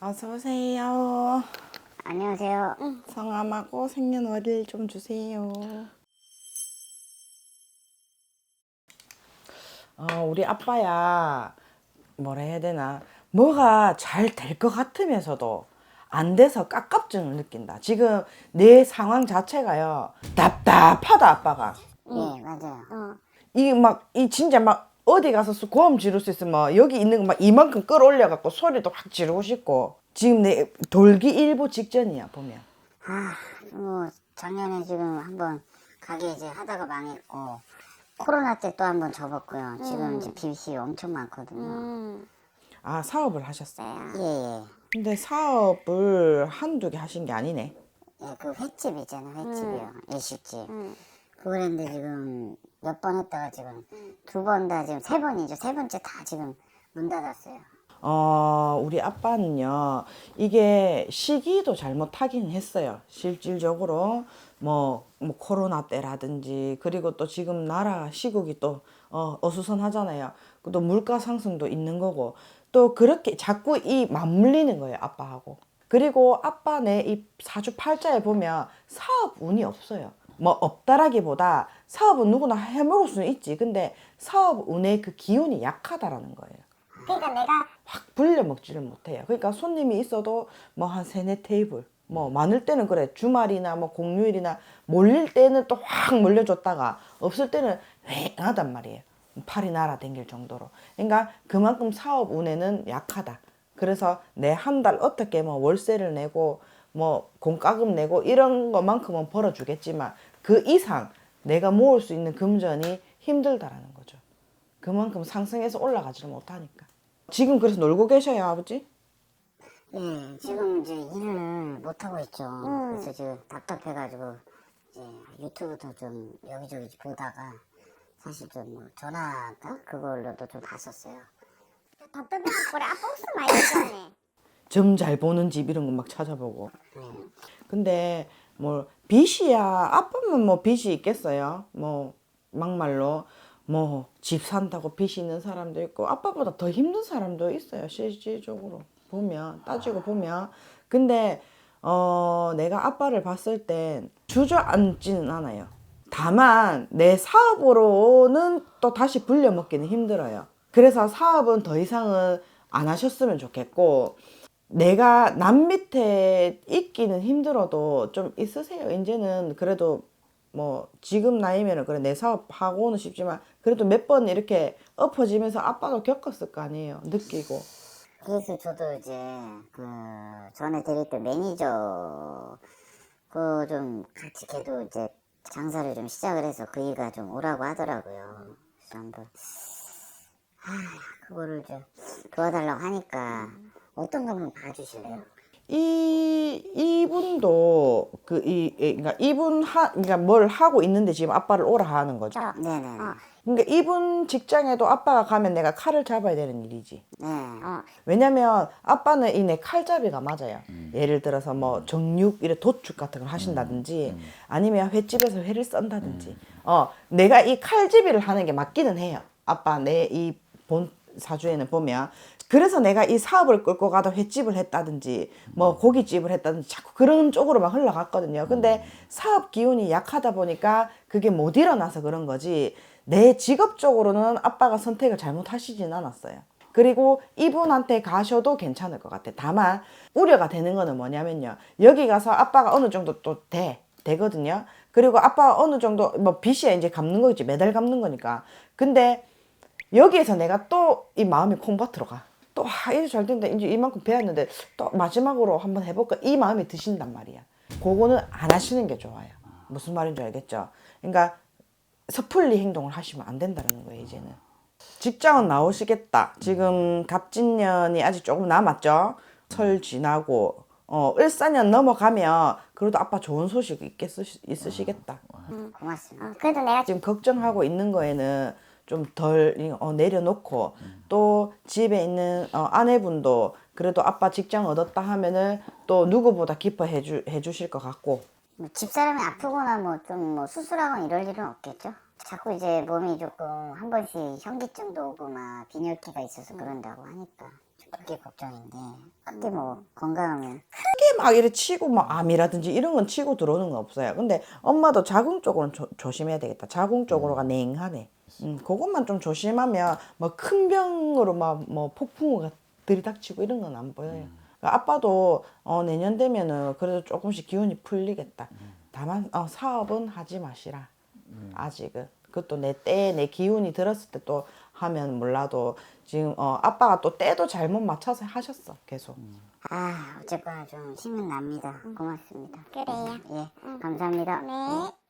어서 오세요. 안녕하세요. 성함하고 생년월일 좀 주세요. 어, 우리 아빠야 뭐라 해야 되나 뭐가 잘 될 것 같으면서도 안 돼서 깝깝증을 느낀다. 지금 내 상황 자체가요 답답하다 아빠가. 예, 맞아요. 이게 막 이 진짜 막 어디 가서 수- 고음 지를 수 있으면 여기 있는 거 막 이만큼 끌어올려 갖고 소리도 확 지르고 싶고 지금 내 돌기 일보 직전이야 보면. 아, 뭐 작년에 지금 한번 가게 이제 하다가 망했고 코로나 때 또 한번 접었고요. 지금 이제 빚이 엄청 많거든요. 아 사업을 하셨어요. 예, 예. 근데 사업을 한두 개 하신 게 아니네. 예, 그 횟집 있잖아요. 횟집이요. 일식집. 그걸 했는데 지금 몇 번 했다가 지금 두 번 다 지금 세 번이죠. 세 번째 다 지금 문 닫았어요. 어 우리 아빠는요 이게 시기도 잘못하긴 했어요. 실질적으로 뭐, 뭐 코로나 때라든지 그리고 또 지금 나라 시국이 또 어, 어수선하잖아요. 또 물가 상승도 있는 거고 또 그렇게 자꾸 이 맞물리는 거예요 아빠하고. 그리고 아빠 내 이 사주 팔자에 보면 사업 운이 없어요. 뭐 없다라기보다 사업은 누구나 해먹을 수는 있지. 근데 사업 운의 그 기운이 약하다라는 거예요. 그러니까 내가 확 불려 먹지를 못해요. 그러니까 손님이 있어도 뭐 한 세네 테이블, 뭐 많을 때는 그래 주말이나 뭐 공휴일이나 몰릴 때는 또 확 몰려줬다가 없을 때는 휑하단 말이에요. 팔이 날아댕길 정도로. 그러니까 그만큼 사업 운에는 약하다. 그래서 내 한 달 어떻게 뭐 월세를 내고 뭐 공과금 내고 이런 것만큼은 벌어주겠지만 그 이상 내가 모을 수 있는 금전이 힘들다라는 거죠. 그만큼 상승해서 올라가지를 못하니까. 지금 그래서 놀고 계셔요, 아버지? 예, 지금 이제 일을 못 하고 있죠. 그래서 지금 답답해가지고 이제 유튜브도 좀 여기저기 보다가 사실 좀 뭐 전화가 그걸로도 좀 봤었어요. 답답해서 그래 아빠 웃음 많이 주잖아. 점 잘 보는 집 이런 거 막 찾아보고. 네. 근데 뭐 빚이야. 아빠만 뭐 빚이 있겠어요. 뭐 막말로 뭐 집 산다고 빚이 있는 사람도 있고 아빠보다 더 힘든 사람도 있어요. 실질적으로 보면 따지고 보면. 근데 어 내가 아빠를 봤을 땐 주저앉지는 않아요. 다만 내 사업으로는 또 다시 불려먹기는 힘들어요. 그래서 사업은 더 이상은 안 하셨으면 좋겠고 내가 남 밑에 있기는 힘들어도 좀 있으세요. 이제는 그래도 뭐 지금 나이면은 그래 내 사업 하고는 싶지만 그래도 몇 번 이렇게 엎어지면서 아빠도 겪었을 거 아니에요. 느끼고. 그래서 저도 이제 그 전에 때 매니저 그 좀 같이 걔도 이제 장사를 좀 시작을 해서 그 일가 좀 오라고 하더라고요. 그래서 한번 아 그거를 좀 도와달라고 하니까 어떤 거 한번 봐주실래요? 이 이분도 그이 그러니까 이분 하 그러니까 뭘 하고 있는데 지금 아빠를 오라 하는 거죠. 네네. 그러니까 이분 직장에도 아빠가 가면 내가 칼을 잡아야 되는 일이지. 네. 왜냐면 아빠는 이 내 칼잡이가 맞아요. 예를 들어서 뭐 정육 이래 도축 같은 걸 하신다든지 아니면 횟집에서 회를 썬다든지 어 내가 이 칼집이를 하는 게 맞기는 해요. 아빠 내 이 본 사주에는 보면 그래서 내가 이 사업을 끌고 가다 횟집을 했다든지 뭐 고깃집을 했다든지 자꾸 그런 쪽으로만 흘러갔거든요. 근데 사업 기운이 약하다 보니까 그게 못 일어나서 그런 거지 내 직업적으로는 아빠가 선택을 잘못하시진 않았어요. 그리고 이분한테 가셔도 괜찮을 것 같아. 다만 우려가 되는 거는 뭐냐면요. 여기 가서 아빠가 어느 정도 또 돼. 되거든요. 그리고 아빠가 어느 정도 뭐 빚이야 이제 갚는 거겠지. 매달 갚는 거니까. 근데 여기에서 내가 또 이 마음이 콩밭으로 가. 또 아, 이래 잘 된다. 이제 이만큼 배웠는데 또 마지막으로 한번 해볼까? 이 마음이 드신단 말이야. 그거는 안 하시는 게 좋아요. 무슨 말인지 알겠죠? 그러니까 섣불리 행동을 하시면 안 된다는 거예요, 이제는. 직장은 나오시겠다. 지금 갑진년이 아직 조금 남았죠. 설 지나고 어, 일사년 넘어가면 그래도 아빠 좋은 소식 있겠 있으시겠다. 고맙습니다. 어, 그래도 내가 지금 걱정하고 있는 거에는 좀덜 어, 내려놓고 또 집에 있는 어, 아내분도 그래도 아빠 직장 얻었다 하면은 또 누구보다 기뻐해 주, 해 주실 것 같고 뭐 집사람이 아프거나 뭐 좀 뭐 수술하거나 이럴 일은 없겠죠? 자꾸 이제 몸이 조금 한 번씩 현기증도 오고 막 빈혈기가 있어서 그런다고 하니까 그게 걱정인데 그때 뭐 건강하면 크게 막 이래 치고 뭐 암이라든지 이런 건 치고 들어오는 건 없어요. 근데 엄마도 자궁 쪽으로는 조, 조심해야 되겠다. 자궁 쪽으로가 냉하네. 음, 그것만 좀 조심하면 뭐 큰 병으로 막 뭐 폭풍우가 들이닥치고 이런 건 안 보여요. 그러니까 아빠도 어, 내년 되면은 그래도 조금씩 기운이 풀리겠다. 다만 어, 사업은 하지 마시라. 아직은. 그것도 내 때에 내 기운이 들었을 때 또 하면 몰라도 지금 어, 아빠가 또 때도 잘못 맞춰서 하셨어 계속. 아 어쨌거나 좀 힘은 납니다 고맙습니다 그래요. 예 감사합니다 네.